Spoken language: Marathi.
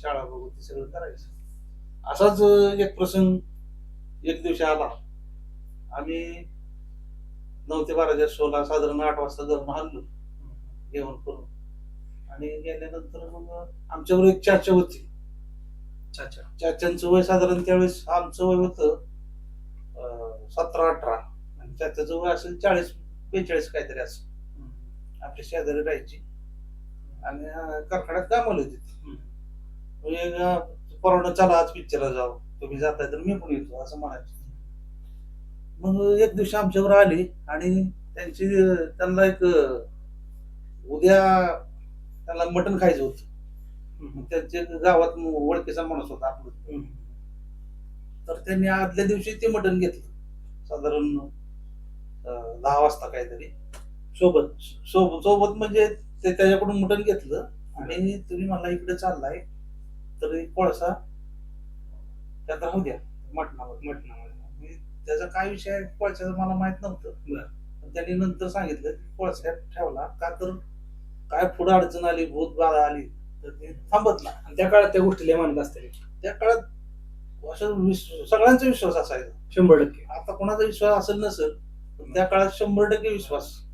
शाळा बघू ते सगळं करायचं. असाच एक प्रसंग एक दिवशी आला. आम्ही नऊ ते बाराच्या शोला साधारण आठ वाजता घरून हल्लो जेवण करून. आणि गेल्यानंतर मग आमच्यावर एक चाचा होती. अच्छा चाच्यांचं वय साधारण त्यावेळेस आमचं वय होतं सतरा अठरा. आणि चाच्याचं वय असेल चाळीस बेचाळीस काहीतरी असं आपल्या शेजारी राहायची. आणि कारखान्यात कामाला होती. म्हणजे परवडा चला आज पिक्चरला जाऊ. तुम्ही जाताय तर मी पण येतो असं म्हणायचं. मग एक दिवशी आमच्यावर आली आणि त्यांची त्यांना एक उद्या त्यांना मटण खायचं होतं. मग त्यांच्या गावात ओळखीचा माणूस होता आपलं. तर त्यांनी आदल्या दिवशी ते मटण घेतलं. साधारण दहा वाजता काहीतरी. सोबत. सोबत सोबत म्हणजे ते त्याच्याकडून मटण घेतलं. आणि तुम्ही मला इकडे चाललाय. तर एक कोळसा त्यात राहू द्या. मटणावर. मटणामध्ये मी त्याचा काय विषय आहे? कोळशाचा मला माहीत नव्हतं. पण त्यांनी नंतर सांगितलं की कोळसा ठेवला का तर काय पुढे अडचण आली भूत बाधा आली तर ते थांबतला. आणि त्या काळात त्या गोष्टी लय मानत त्या काळात असं विश्व- सगळ्यांचा विश्वास असायचा. शंभर टक्के. आता कोणाचा विश्वास असेल नसेल पण त्या काळात शंभर टक्के विश्वास.